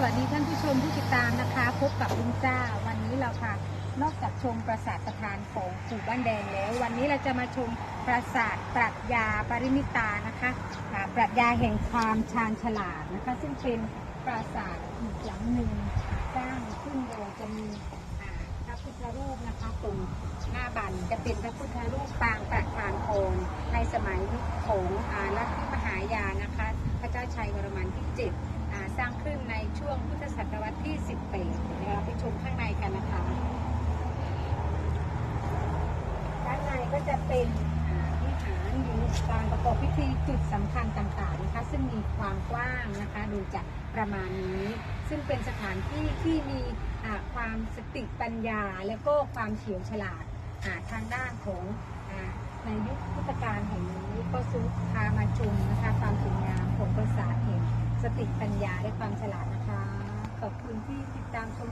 สวัสดีท่านผู้ชมผู้ติดตามนะคะ พบกับลุงจ้า วันนี้เราค่ะ นอกจากชมปราสาทสถานของปู่บ้านแดงแล้ว วันนี้เราจะมาชมปราสาทปรัชญาปริมิตานะคะอ่าปรัชญาแห่งความชาญฉลาดนะคะ ซึ่งเป็นปราสาทอีกหลังหนึ่งสร้างขึ้นโดยจะมีอาพระพุทธรูปนะคะตรงหน้าบันจะเป็นพระพุทธรูปปางประธานโคนในสมัยยุคของอาลัทธิมหายานนะคะ พระเจ้าชัยวรมันที่เจ็ด อ่าสร้างขึ้นในช่วงพุทธศตวรรษที่ 18เดี๋ยวเราไปชมข้างในกันนะคะ ด้านในก็จะ เป็นอ่าวิหารอยู่การประกอบพิธีจุดสำคัญต่างๆนะคะซึ่งมีความกว้างนะคะดูจากประมาณนี้ ซึ่งเป็นสถานที่ที่มีความสติปัญญา แล้วก็ความเฉียวฉลาดทางด้านของอในยุคพุทธกาลแห่งนี้ก็ซุกพามาชมนะคะความสวยงามของปราสาทแห่งสติปัญญาและความฉลาดนะคะขอบคุณที่ติดตามชม